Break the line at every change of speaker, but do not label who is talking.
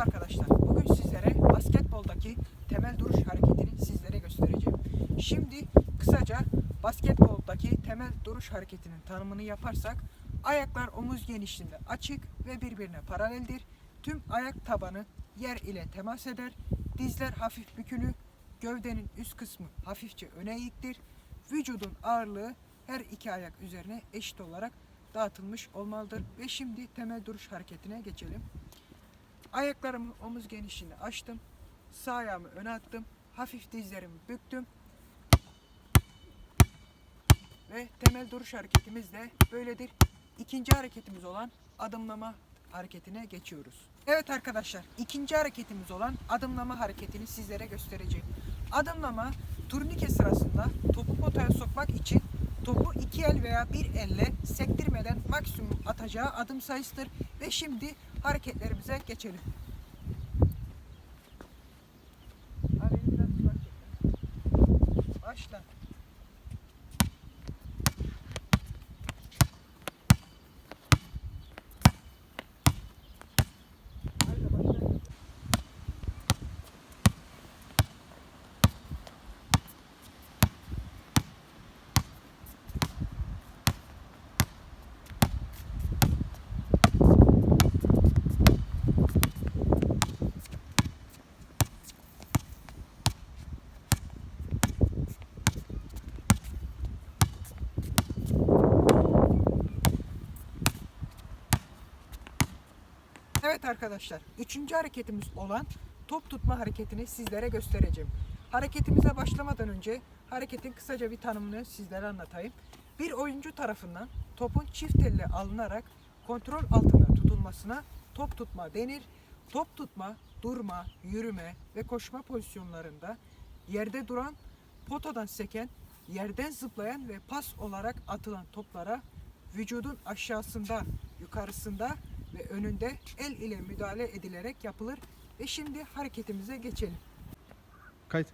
arkadaşlar. Bugün sizlere basketboldaki temel duruş hareketini sizlere göstereceğim. Şimdi kısaca basketboldaki temel duruş hareketinin tanımını yaparsak ayaklar omuz genişliğinde açık ve birbirine paraleldir. Tüm ayak tabanı yer ile temas eder. Dizler hafif bükülü. Gövdenin üst kısmı hafifçe öne eğiktir. Vücudun ağırlığı her iki ayak üzerine eşit olarak dağıtılmış olmalıdır. Ve şimdi temel duruş hareketine geçelim. Ayaklarımı omuz genişliğine açtım. Sağ ayağımı öne attım. Hafif dizlerimi büktüm. Ve temel duruş hareketimiz de böyledir. İkinci hareketimiz olan adımlama hareketine geçiyoruz. Evet arkadaşlar, ikinci hareketimiz olan adımlama hareketini sizlere göstereceğim. Adımlama, turnike sırasında topu veya bir elle sektirmeden maksimum atacağı adım sayısıdır. Ve şimdi hareketlerimize geçelim. Başla. Haydi başla. Evet arkadaşlar, üçüncü hareketimiz olan top tutma hareketini sizlere göstereceğim. Hareketimize başlamadan önce hareketin kısaca bir tanımını sizlere anlatayım. Bir oyuncu tarafından topun çift elle alınarak kontrol altında tutulmasına top tutma denir. Top tutma, durma, yürüme ve koşma pozisyonlarında yerde duran, potadan seken, yerden zıplayan ve pas olarak atılan toplara vücudun aşağısında, yukarısında ve önünde el ile müdahale edilerek yapılır. Ve şimdi hareketimize geçelim.
Kayıt.